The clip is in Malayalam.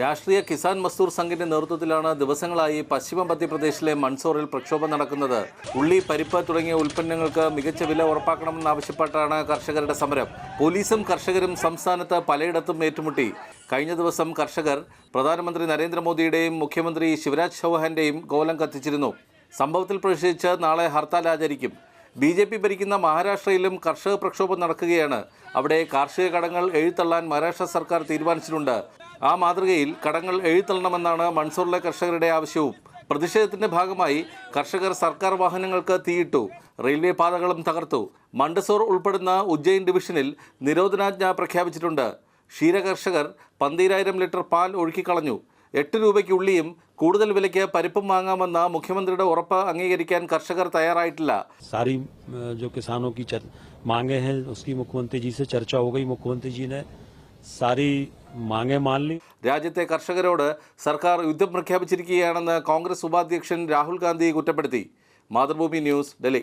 രാഷ്ട്രീയ കിസാൻ മസ്ദൂർ സംഘിന്റെ നേതൃത്വത്തിലാണ് ദിവസങ്ങളായി പശ്ചിമ മധ്യപ്രദേശിലെ മൺസൂറിൽ പ്രക്ഷോഭം നടക്കുന്നത്. ഉള്ളി പരിപ്പ് തുടങ്ങിയ ഉൽപ്പന്നങ്ങൾക്ക് മികച്ച വില ഉറപ്പാക്കണമെന്നാവശ്യപ്പെട്ടാണ് കർഷകരുടെ സമരം. പോലീസും കർഷകരും സംസ്ഥാനത്ത് പലയിടത്തും ഏറ്റുമുട്ടി. കഴിഞ്ഞ ദിവസം കർഷകർ പ്രധാനമന്ത്രി നരേന്ദ്രമോദിയുടെയും മുഖ്യമന്ത്രി ശിവരാജ് ചൗഹാന്റെയും ഗോലം കത്തിച്ചിരുന്നു. സംഭവത്തിൽ പ്രതിഷേധിച്ച് നാളെ ഹർത്താൽ ആചരിക്കും. ബി ജെ പി ഭരിക്കുന്ന മഹാരാഷ്ട്രയിലും കർഷക പ്രക്ഷോഭം നടക്കുകയാണ്. അവിടെ കാർഷിക കടങ്ങൾ എഴുത്തള്ളാൻ മഹാരാഷ്ട്ര സർക്കാർ തീരുമാനിച്ചിട്ടുണ്ട്. ആ മാതൃകയിൽ കടങ്ങൾ എഴുതിത്തള്ളണമെന്നാണ് മൺസൂറിലെ കർഷകരുടെ ആവശ്യവും. പ്രതിഷേധത്തിന്റെ ഭാഗമായി കർഷകർ സർക്കാർ വാഹനങ്ങൾക്ക് തീയിട്ടു. റെയിൽവേ പാതകളും തകർത്തു. മണ്ടസൂർ ഉൾപ്പെടുന്ന ഉജ്ജയിൻ ഡിവിഷനിൽ നിരോധനാജ്ഞ പ്രഖ്യാപിച്ചിട്ടുണ്ട്. ക്ഷീരകർഷകർ പന്തീരായിരം ലിറ്റർ പാൽ ഒഴുക്കിക്കളഞ്ഞു. എട്ട് രൂപയ്ക്കുള്ളിയും കൂടുതൽ വിലയ്ക്ക് പരിപ്പും വാങ്ങാമെന്ന മുഖ്യമന്ത്രിയുടെ ഉറപ്പ് അംഗീകരിക്കാൻ കർഷകർ തയ്യാറായിട്ടില്ല. സാരി ജോ മാങ്ങേ ഹൈ ഉസ്കി മുഖ്യമന്ത്രി ജി സെ ചർച്ച ഹോ ഗയി മുഖ്യമന്ത്രി ജി നെ സാരി മാങ്ങേ മാലിനി. രാജ്യത്തെ കർഷകരോട് സർക്കാർ യുദ്ധം പ്രഖ്യാപിച്ചിരിക്കുകയാണെന്ന് കോൺഗ്രസ് ഉപാധ്യക്ഷൻ രാഹുൽ ഗാന്ധി കുറ്റപ്പെടുത്തി. മാതൃഭൂമി ന്യൂസ് ഡൽഹി.